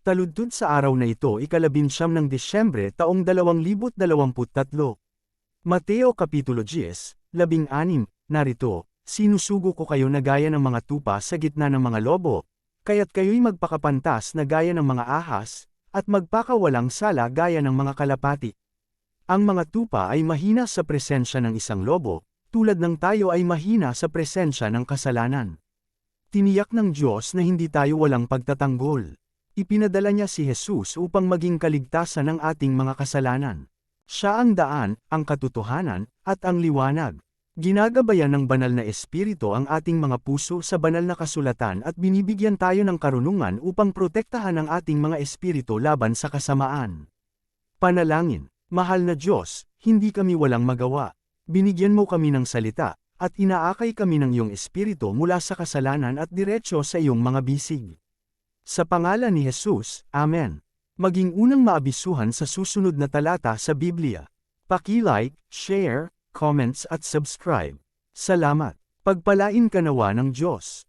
Taludtod sa araw na ito ikalabinsyam ng Disyembre taong 2023. Mateo Kapitulo 10, labing anim, narito, sinusugo ko kayo na gaya ng mga tupa sa gitna ng mga lobo, kaya't kayo'y magpakapantas na gaya ng mga ahas, at magpakawalang sala gaya ng mga kalapati. Ang mga tupa ay mahina sa presensya ng isang lobo, tulad ng tayo ay mahina sa presensya ng kasalanan. Tiniyak ng Diyos na hindi tayo walang pagtatanggol. Ipinadala niya si Jesus upang maging kaligtasan ng ating mga kasalanan. Siya ang daan, ang katotohanan, at ang liwanag. Ginagabayan ng banal na espiritu ang ating mga puso sa banal na kasulatan at binibigyan tayo ng karunungan upang protektahan ang ating mga espiritu laban sa kasamaan. Panalangin, mahal na Diyos, hindi kami walang magawa. Binigyan mo kami ng salita, at inaakay kami ng iyong espiritu mula sa kasalanan at diretsyo sa iyong mga bisig. Sa pangalan ni Jesus, Amen. Maging unang maabisuhan sa susunod na talata sa Biblia. Paki-like, share, comments at subscribe. Salamat. Pagpalain ka nawa ng Diyos.